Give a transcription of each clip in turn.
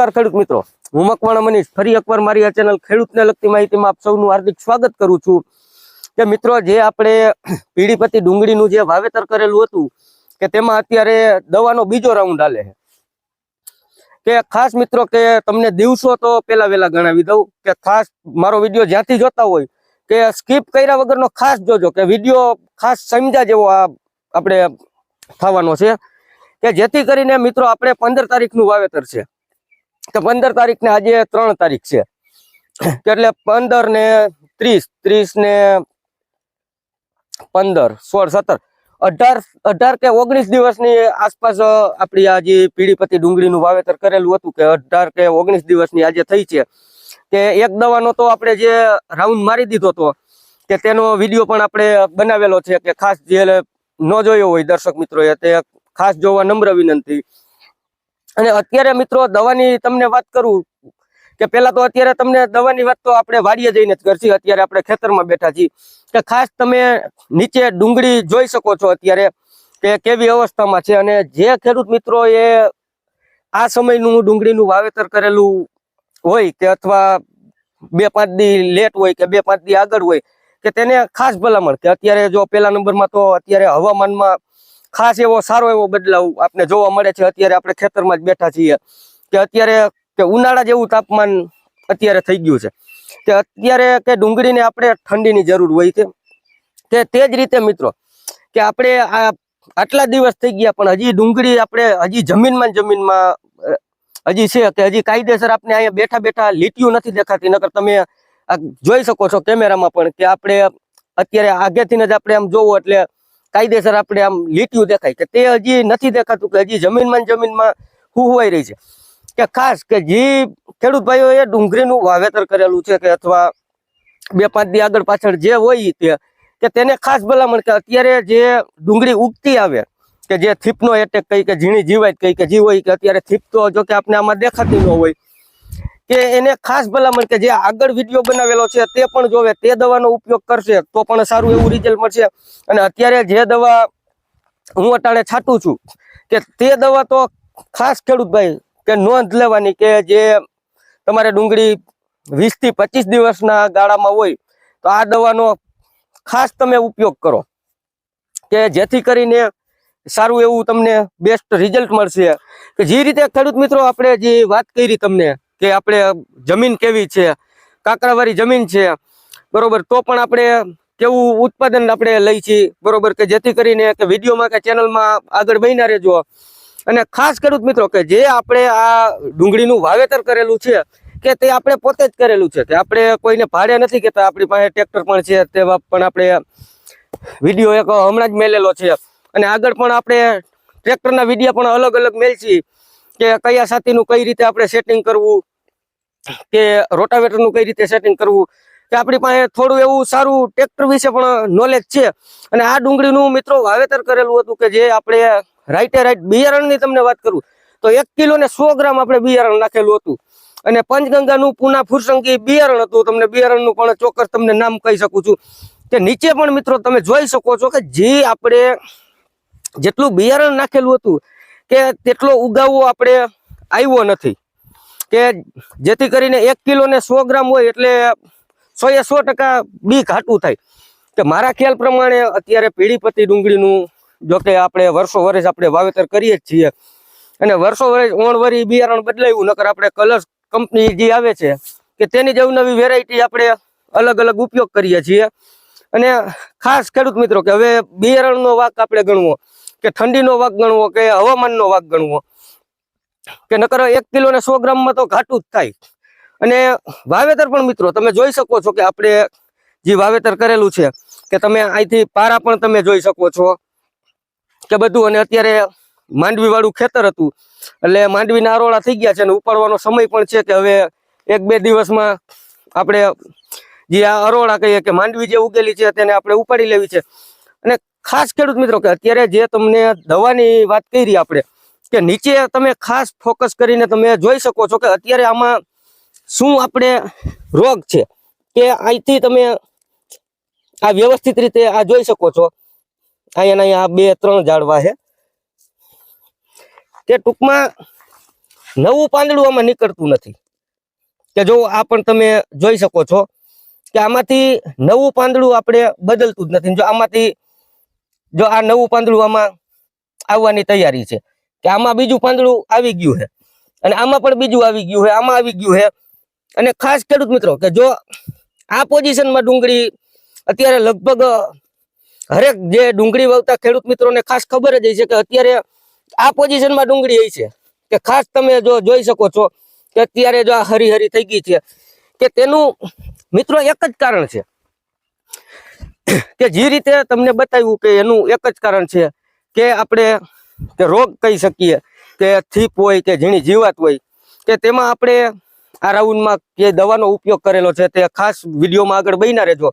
નમસ્કાર ખેડૂત મિત્રો. હું મકવાણા મનીષ. ફરી એકવાર મારી આ ચેનલ ખેડૂતને લગતી માહિતીમાં આપ સૌનું હાર્દિક સ્વાગત કરું છું. કે મિત્રો, જે આપણે પીડીપતિ ડુંગળીનું જે વાવેતર કરેલું હતું, કે તેમાં અત્યારે દવાનો બીજો રાઉન્ડ હાલે છે. કે ખાસ મિત્રો, કે તમને દિવસો તો પેલા વેલા ગણાવી દઉં, કે ખાસ મારો વીડિયો જ્યાંથી જોતા હોય, કે સ્કીપ કર્યા વગરનો ખાસ જોજો, કે વીડિયો ખાસ સમજ્યા જેવો આપણે થવાનો છે. કે જેથી કરીને મિત્રો, આપણે પંદર તારીખનું વાવેતર છે. કે પંદર તારીખ ને આજે ત્રણ તારીખ છે. એટલે પંદર ને ત્રીસ ત્રીસ ને પંદર, સોળ, સત્તર, અઢાર અઢાર કે ઓગણીસ દિવસની આસપાસ આપણી આ પીડીપતિ ડુંગળીનું વાવેતર કરેલું હતું કે અઢાર કે ઓગણીસ દિવસની આજે થઈ છે. કે એક દવાનો તો આપણે જે રાઉન્ડ મારી દીધો હતો કે તેનો વીડિયો પણ આપણે બનાવેલો છે કે ખાસ જે ન જોયો હોય દર્શક મિત્રોએ, તે ખાસ જોવા નમ્ર વિનંતી. અને અત્યારે મિત્રો દવાની તમને વાત કરું કે પેલા તો અત્યારે તમને દવાની વાત તો આપણે વાડીએ જઈને જ કરશી. અત્યારે આપણે ખેતરમાં બેઠા છીએ. કે ખાસ તમે નીચે ડુંગળી જોઈ શકો છો અત્યારે કે કેવી અવસ્થામાં છે અને જે ખેડૂત મિત્રો એ આ સમયનું ડુંગળીનું વાવેતર કરેલું હોય કે અથવા બે પાંચ દી લેટ હોય કે બે પાંચ દી આગળ હોય કે તેને ખાસ ભલામણ કે અત્યારે જો પેલા નંબરમાં તો અત્યારે હવામાનમાં ખાસ એવો સારો એવો બદલાવ આપણે જોવા મળે છે. અત્યારે આપણે ખેતરમાં જ બેઠા છીએ કે અત્યારે કે ઉનાળા જેવું તાપમાન અત્યારે થઈ ગયું છે. કે અત્યારે કે ડુંગળીને આપણે ઠંડીની જરૂર હોય છે. કે તે જ રીતે મિત્રો, કે આપણે આ આટલા દિવસ થઈ ગયા પણ હજી ડુંગળી આપણે હજી જમીનમાં જમીનમાં હજી છે કે હજી કાયદેસર આપણે અહીંયા બેઠા બેઠા લીટીઓ નથી દેખાતી. નકર તમે જોઈ શકો છો કેમેરામાં પણ કે આપણે અત્યારે આગેથી જ આપણે આમ જોવો એટલે કાયદેસર આપણે આમ લીટ્યું દેખાય કે તે હજી નથી દેખાતું કે હજી જમીનમાં જમીનમાં હુવાઈ રહી છે. કે ખાસ કે જે ખેડૂત ભાઈઓએ ડુંગળીનું વાવેતર કરેલું છે કે અથવા બે પાંચ દી આગળ પાછળ જે હોય તે, કે તેને ખાસ ભલામણ કે અત્યારે જે ડુંગળી ઉગતી આવે, કે જે થીપનો એટેક કહી કે ઝીણી જીવાય કહી કે જી હોય કે અત્યારે થીપ તો જો કે આપણે આમાં દેખાતી ન હોય કે એને ખાસ ભલામણ કે જે આગળ વીડિયો બનાવેલો છે તે પણ જોવે, તે દવાનો ઉપયોગ કરશે તો પણ સારું એવું રિઝલ્ટ મળશે. અને અત્યારે જે દવા હું અટાણે છાંટું છું કે તે દવા તો ખાસ ખેડૂત ભાઈ કે નોંધ લેવાની કે જે તમારે ડુંગળી વીસથી પચીસ દિવસના ગાળામાં હોય તો આ દવાનો ખાસ તમે ઉપયોગ કરો. કે જેથી કરીને સારું એવું તમને બેસ્ટ રિઝલ્ટ મળશે. કે જે રીતે ખેડૂત મિત્રો આપણે જે વાત કરી તમને કે આપણે જમીન કેવી છે? કાંકરાવાળી જમીન છે. બરોબર, તો પણ આપણે કેવું ઉત્પાદન આપણે લઈ છીએ? બરોબર, કે જેથી કરીને કે વિડીયોમાં કે ચેનલમાં આગળ બન્યા રહેજો. અને ખાસ ખેડૂત મિત્રો કે જે આપણે આ ડુંગળીનું વાવેતર કરેલું છે, કે તે આપણે પોતે જ કરેલું છે. કે આપણે કોઈને ભાડે નથી કહેતા, આપણી પાસે ટ્રેક્ટર પણ છે તેવા પણ આપણે વીડિયો એક હમણાં જ મેલેલો છે. અને આગળ પણ આપણે ટ્રેક્ટરના વીડિયો પણ અલગ અલગ મેલશી, કે કયા સાથીનું કઈ રીતે આપણે સેટિંગ કરવું કે રોટાવેટરનું કઈ રીતે સેટિંગ કરવું? કે આપણી પાસે થોડું એવું સારું ટ્રેક્ટર વિશે પણ નોલેજ છે. અને આ ડુંગળીનું મિત્રો વાવેતર કરેલું હતું કે જે આપણે રાઈટે રાઈટ બિયારણની તમને વાત કરું, તો એક કિલો ને સો ગ્રામ આપણે બિયારણ નાખેલું હતું. અને પંચગંગાનું પૂના ફુરસંગી બિયારણ હતું. તમને બિયારણનું પણ ચોક્કસ તમને નામ કહી શકું છું. કે નીચે પણ મિત્રો તમે જોઈ શકો છો કે જે આપણે જેટલું બિયારણ નાખેલું હતું, કે તેટલો ઉગાવો આપણે આવ્યો નથી. કે જેથી કરીને એક કિલો ને સો ગ્રામ હોય એટલે સો એ સો ટકા બી ઘાટું થાય. કે મારા ખ્યાલ પ્રમાણે અત્યારે પીડીપતિ ડુંગળીનું જો કે આપણે વર્ષો વર્ષ આપણે વાવેતર કરીએ જ છીએ. અને વર્ષો વર્ષ ઓણવરી બિયારણ બદલાયું, નકર આપણે કલર્સ કંપની જે આવે છે, કે તેની જ નવી વેરાયટી આપણે અલગ અલગ ઉપયોગ કરીએ છીએ. અને ખાસ ખેડૂત મિત્રો, કે હવે બિયારણનો વાક આપણે ગણવો, કે ઠંડીનો વાક ગણવો, કે હવામાનનો વાક ગણવો કે નકર એક કિલો ને સો ગ્રામમાં તો ઘાટું જ થાય. અને વાવેતર પણ મિત્રો, તમે જોઈ શકો છો કે આપણે જે વાવેતર કરેલું છે, કે તમે અહીંથી પારા પણ તમે જોઈ શકો છો. કે બધું, અને અત્યારે માંડવી વાળું ખેતર હતું, એટલે માંડવીના નારોળા થઈ ગયા છે અને ઉપાડવાનો સમય પણ છે કે હવે એક બે દિવસમાં આપણે જે આ અરોળા કહીએ કે માંડવી જે ઉગેલી છે તેને આપણે ઉપાડી લેવી છે. અને ખાસ ખેડૂત મિત્રો, કે અત્યારે જે તમને દવાની વાત કરી આપણે કે નીચે તમે ખાસ ફોકસ કરીને તમે જોઈ શકો છો કે અત્યારે આમાં શું આપણે રોગ છે કે અહીંથી તમે આ વ્યવસ્થિત રીતે આ જોઈ શકો છો. અહીંયા અહીંયા બે ત્રણ ઝાડવા છે. કે ટૂંકમાં નવું પાંદડું આમાં નીકળતું નથી. કે જો આ પણ તમે જોઈ શકો છો કે આમાંથી નવું પાંદડું આપણે બદલતું જ નથી. જો આમાંથી જો આ નવું પાંદડું આમાં આવવાની તૈયારી છે. કે આમાં બીજું પાંદડું આવી ગયું છે. અને આમાં પણ બીજું આવી ગયું છે, આમાં આવી ગયું છે. અને ખાસ ખેડૂત મિત્રો કે જો આ પોઝિશનમાં ડુંગળી અત્યારે લગભગ હરેક જે ડુંગળી વાવતા ખેડૂત મિત્રોને ખાસ ખબર જ છે કે અત્યારે આ પોઝિશનમાં ડુંગળી એ છે. કે ખાસ તમે જો જોઈ શકો છો કે અત્યારે જો આ હરી હરી થઈ ગઈ છે. કે તેનું મિત્રો એક જ કારણ છે. કે જે રીતે તમને બતાવ્યું કે એનું એક જ કારણ છે કે આપણે કે રોગ કહી શકીએ, કે થીપ હોય કે ઝીણી જીવાત હોય, કે તેમાં આપણે આ રાઉન્ડમાં જે દવાનો ઉપયોગ કરેલો છે તે ખાસ વિડીયોમાં આગળ બન્યા રહેજો,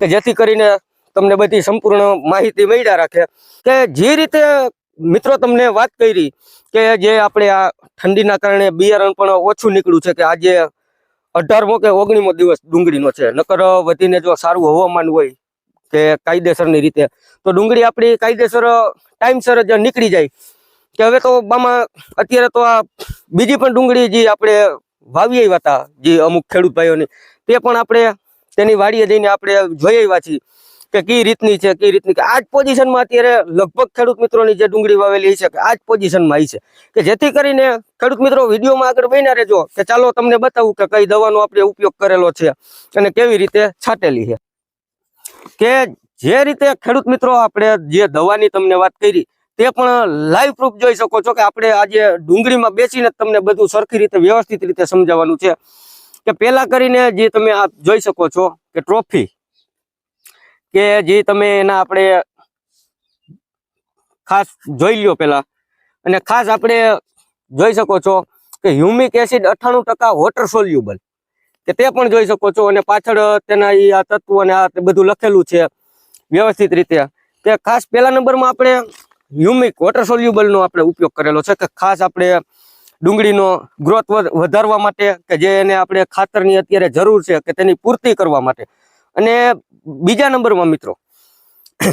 કે જેથી કરીને તમને બધી સંપૂર્ણ માહિતી મળ્યા રાખે. કે જે રીતે મિત્રો તમને વાત કરી, કે જે આપણે આ ઠંડીના કારણે બિયારણ પણ ઓછું નીકળ્યું છે, કે આજે અઢારમો કે ઓગણીમો દિવસ ડુંગળીનો છે, નકર વધીને જો સારું હવામાન હોય કે કાયદેસરની રીતે. તો ડુંગળી આપણી કાયદેસર ટાઈમસર જ નીકળી જાય. કે હવે તો બામાં અત્યારે તો આ બીજી પણ ડુંગળી જે આપણે વાવી આવ્યા હતા, જે અમુક ખેડૂત ભાઈઓની, તે પણ આપણે તેની વાડીએ જઈને આપણે જોઈ આવ્યા છીએ કે કઈ રીતની છે, કઈ રીતની કે આ જ પોઝિશનમાં અત્યારે લગભગ ખેડૂત મિત્રોની જે ડુંગળી વાવેલી છે, કે આ જ પોઝિશનમાં આવી છે. કે જેથી કરીને ખેડૂત મિત્રો વિડીયોમાં આગળ બન્યા રહેજો, કે ચાલો તમને બતાવું કે કઈ દવાનો આપણે ઉપયોગ કરેલો છે અને કેવી રીતે છાંટેલી છે. કે જે રીતે ખેડૂત મિત્રો આપણે જે દવાની તમને વાત કરી, તે પણ લાઈવ પ્રૂફ જોઈ શકો છો કે આપણે આજે ડુંગળીમાં બેસીને તમને બધું સરખી રીતે વ્યવસ્થિત રીતે સમજાવવાનું છે. કે પહેલા કરીને જે તમે આ જોઈ શકો છો કે ટ્રોફી, કે જે તમે એના આપણે ખાસ જોઈ લ્યો પેલા અને ખાસ આપણે જોઈ શકો છો કે હ્યુમિક એસિડ અઠ્ઠાણું ટકા વોટર સોલ્યુબલ. કે તે પણ જોઈ શકો છો અને પાછળ તેના એ આ તત્વો અને આ બધું લખેલું છે વ્યવસ્થિત રીતે. કે ખાસ પહેલા નંબરમાં આપણે હ્યુમિક વોટર સોલ્યુબલનો આપણે ઉપયોગ કરેલો છે કે ખાસ આપણે ડુંગળીનો ગ્રોથ વધારવા માટે કે જે એને આપણે ખાતરની અત્યારે જરૂર છે કે તેની પૂર્તિ કરવા માટે. અને બીજા નંબરમાં મિત્રો,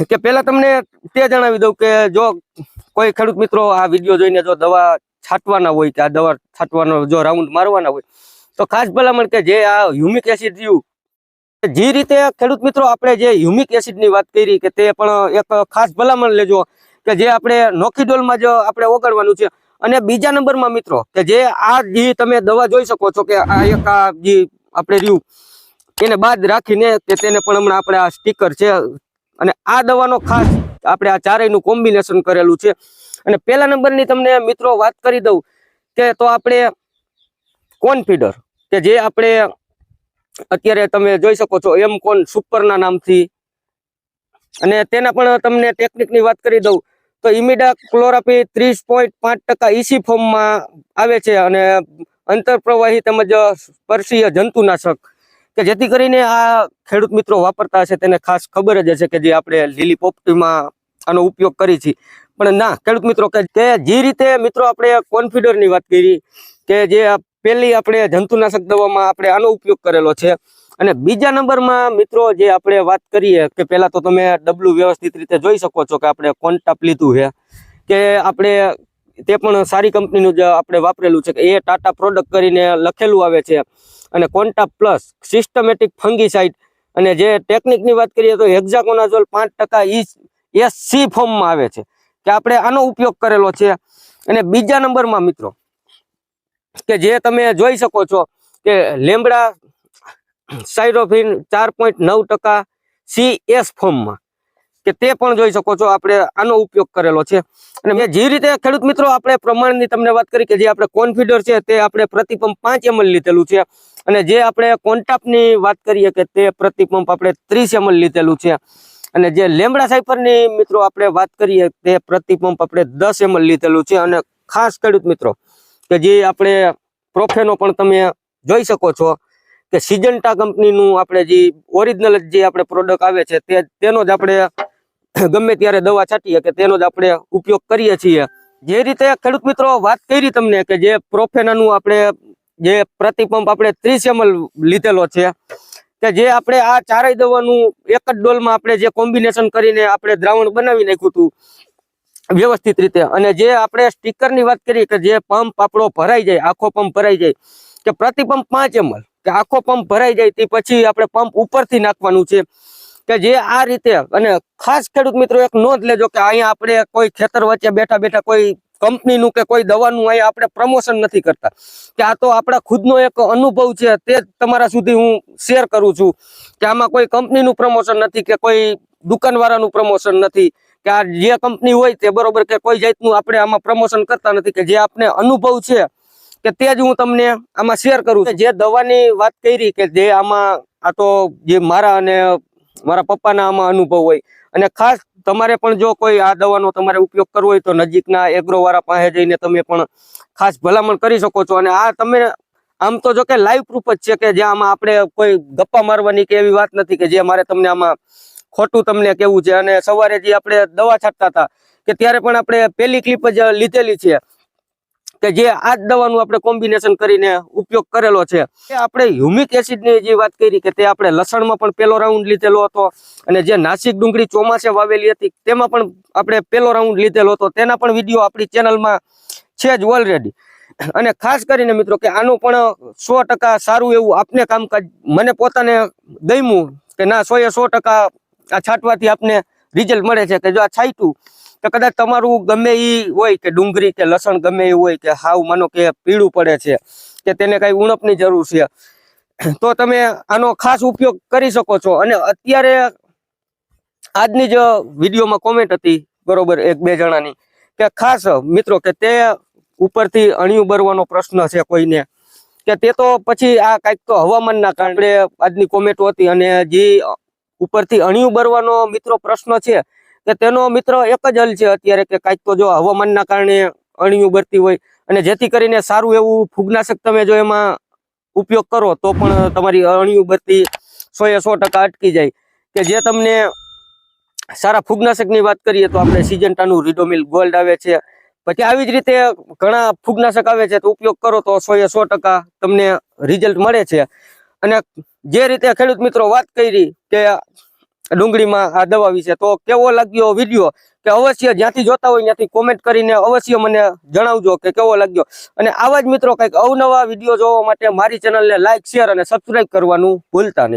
કે પહેલા તમને તે જણાવી દઉં કે જો કોઈ ખેડૂત મિત્રો આ વીડિયો જોઈને જો દવા છાંટવાના હોય કે આ દવા છાંટવાનો જો રાઉન્ડ મારવાના હોય તો ખાસ ભલામણ કે જે આ હ્યુમિક એસિડ રહ્યું, જે રીતે ખેડૂત મિત્રો આપણે જે હ્યુમિક એસિડની વાત કરી કે તે પણ એક ખાસ ભલામણ લેજો કે જે આપણે નોખીડોલમાં જ આપણે ઓગાળવાનું છે. અને બીજા નંબરમાં મિત્રો કે જે આ જે તમે દવા જોઈ શકો છો કે આ એક આ જે આપણે રહ્યું, એને બાદ રાખીને કે તેને પણ હમણાં આપણે આ સ્ટીકર છે. અને આ દવાનો ખાસ આપણે આ ચારેયનું કોમ્બિનેશન કરેલું છે. અને પહેલા નંબરની તમને મિત્રો વાત કરી દઉં કે તો આપણે કોન્ફિડર કે જે આપણે અત્યારે તમે જોઈ શકો છો એમ કોન સુપરના નામથી. અને તેના પણ તમને ટેકનિકની વાત કરી દઉં, તો ઇમિડા ક્લોરાપી ત્રીસ પોઈન્ટ પાંચ ટકા ઈસી ફોર્મમાં આવે છે અને અંતરપ્રવાહી તેમજ સ્પર્શીય જંતુનાશક, કે જેથી કરીને આ ખેડૂત મિત્રો વાપરતા હશે તેને ખાસ ખબર જ હશે કે જે આપણે લીલી પોપટીમાં આનો ઉપયોગ કરી છે પણ ના, ખેડૂત મિત્રો, કે જે રીતે મિત્રો આપણે કોન્ફિડરની વાત કરી, કે જે પહેલી આપણે જંતુનાશક દવામાં આપણે આનો ઉપયોગ કરેલો છે. અને બીજા નંબરમાં મિત્રો જે આપણે વાત કરીએ કે પહેલાં તો તમે ડબલું વ્યવસ્થિત રીતે જોઈ શકો છો કે આપણે કોન્ટાપ લીધું છે. કે આપણે તે પણ સારી કંપનીનું જે આપણે વાપરેલું છે કે એ ટાટા પ્રોડક્ટ કરીને લખેલું આવે છે. અને કોન્ટાપ પ્લસ સિસ્ટમેટિક ફંગીસાઇડ અને જે ટેકનિકની વાત કરીએ તો હેક્ઝાકોનાઝોલ પાંચ ટકા ઈ એ સી ફોર્મમાં આવે છે. કે આપણે આનો ઉપયોગ કરેલો છે. અને બીજા નંબરમાં મિત્રો કે જે તમે જોઈ શકો છો કે લેમડા સાઇરોફિન ચાર પોઈન્ટ નવ ટકા સી એસ ફોર્મમાં. કે તે પણ જોઈ શકો છો, આપણે આનો ઉપયોગ કરેલો છે. અને મેં જે રીતે ખેડૂત મિત્રો આપણે પ્રમાણની તમને વાત કરી કે જે આપણે કોન્ફિડર છે તે આપણે પ્રતિપંપ પાંચ એમએલ લીધેલું છે. અને જે આપણે કોન્ટાપની વાત કરીએ કે તે પ્રતિપંપ આપણે ત્રીસ એમએલ લીધેલું છે. અને જે લેમડા સાઇફરની મિત્રો આપણે વાત કરીએ તે પ્રતિપંપ આપણે દસ એમએલ લીધેલું છે. અને ખાસ ખેડૂત મિત્રો કે જે આપણે પ્રોફેનો પણ તમે જોઈ શકો છો કે સિજન્ટા કંપનીનું આપણે જે ઓરિજિનલ જે આપણે પ્રોડક્ટ આવે છે તે તેનો જ આપણે ગમે ત્યારે દવા છાંટીએ કે તેનો જ આપણે ઉપયોગ કરીએ છીએ. જે રીતે ખેડૂત મિત્રો વાત કરી તમને કે જે પ્રોફેનાનું આપણે જે પ્રતિપંપ આપણે ત્રીસ એમએલ લીધેલો છે કે જે આપણે આ ચારેય દવાનું એક જ ડોલમાં આપણે જે કોમ્બિનેશન કરીને આપણે દ્રાવણ બનાવી નાખ્યું હતું વ્યવસ્થિત રીતે. અને જે આપણે સ્ટીકરની વાત કરીએ કે જે પંપ આપણો ભરાઈ જાય, આખો પંપ ભરાઈ જાય, કે પ્રતિ પંપ પાંચ એમલ કે આખો પંપ ભરાઈ જાય, તે પછી આપણે પંપ ઉપરથી નાખવાનું છે. કે જે આ રીતે, અને ખાસ ખેડૂત મિત્રો એક નોંધ લેજો કે અહીંયા આપણે કોઈ ખેતર વચ્ચે બેઠા બેઠા કોઈ કંપનીનું કે કોઈ દવાનું અહીંયા આપણે પ્રમોશન નથી કરતા. કે આ તો આપણા ખુદનો એક અનુભવ છે, તે તમારા સુધી હું શેર કરું છું. કે આમાં કોઈ કંપનીનું પ્રમોશન નથી કે કોઈ દુકાનવાળાનું પ્રમોશન નથી. કે આ જે કંપની હોય તે બરોબર કે કોઈ જાતનું આપણે આમાં પ્રમોશન કરતા નથી કે જે આપણે અનુભવ છે કે તે જ હું તમને આમાં શેર કરું છું. જે દવાની વાત કરી કે જે આમાં આ તો જે મારા અને મારા પપ્પાના આમાં અનુભવ હોય અને ખાસ તમારે પણ જો કોઈ આ દવાનો તમારે ઉપયોગ કરવો હોય તો નજીકના એગ્રો વાળા પાસે જઈને તમે પણ ખાસ ભલામણ કરી શકો છો. અને આ તમે આમ તો જો કે લાઈવ પ્રૂફ જ છે કે જે આમાં આપણે કોઈ ગપ્પા મારવાની કે એવી વાત નથી કે જે મારે તમને આમાં ખોટું તમને કેવું છે? અને સવારે જે આપણે દવા છાંટતા હતા, કે ત્યારે પણ આપણે પેલી ક્લિપ જ લીધેલી છે, કે જે આ જ દવાનું આપણે કોમ્બિનેશન કરીને ઉપયોગ કરેલો છે. આપણે હ્યુમિક એસિડની જે વાત કરી કે તે આપણે લસણમાં પણ પેલો રાઉન્ડ લીધેલો હતો, અને જે નાસિક ડુંગળી ચોમાસે વાવેલી હતી, તેમાં પણ આપણે પેલો રાઉન્ડ લીધેલો હતો. તેના પણ વીડિયો આપણી ચેનલમાં છે જ ઓલરેડી અને ખાસ કરીને મિત્રો કે આનું પણ સો સારું એવું આપને કામકાજ, મને પોતાને દઈમું કે ના સો એ સો ટકા આ છાંટવાથી આપને રિઝલ્ટ મળે છે. કે જો આ છાંટ્યું, તો કદાચ તમારું ગમે એ હોય કે ડુંગળી કે લસણ ગમે એ હોય કે હાવ માનો કે પીળું પડે છે, કે તેને કઈ ઉણપની જરૂર છે, તો તમે આનો ખાસ ઉપયોગ કરી શકો છો. અને અત્યારે આજની જ વિડીયોમાં કોમેન્ટ હતી બરોબર એક બે જણાની, કે ખાસ મિત્રો કે તે ઉપરથી અણિયું બરવાનો પ્રશ્ન છે કોઈને, કે તે તો પછી આ કાંઈક તો હવામાનના કારણે આજની કોમેન્ટો હતી અને જે ઉપરથી અણિયું બરવાનો મિત્રો પ્રશ્ન છે કે તેનો મિત્ર એક જ હલ છે અત્યારે કે કાંઈક તો જો હવામાનના કારણે અણિયું બરતી હોય અને જેથી કરીને સારું એવું ફૂગનાશક તમે જો એમાં ઉપયોગ કરો તો પણ તમારી અણિયું બરતી સો એ સો ટકા અટકી જાય. કે જે તમને સારા ફૂગનાશકની વાત કરીએ તો આપણે સિજન્ટાનું રીડોમિલ ગોલ્ડ આવે છે. પછી આવી જ રીતે ઘણા ફૂગનાશક આવે છે તો ઉપયોગ કરો તો સો એ સો તમને રિઝલ્ટ મળે છે. અને જે રીતે ખેડૂત મિત્રો વાત કરી કે ડુંગળીમાં આ દવા વિશે, તો કેવો લાગ્યો વીડિયો? કે અવશ્ય જ્યાંથી જોતા હોય ત્યાંથી કોમેન્ટ કરીને અવશ્ય મને જણાવજો કે કેવો લાગ્યો. અને આવા જ મિત્રો કંઈક અવનવા વીડિયો જોવા માટે મારી ચેનલને લાઇક શેર અને સબસ્ક્રાઈબ કરવાનું ભૂલતા નહીં.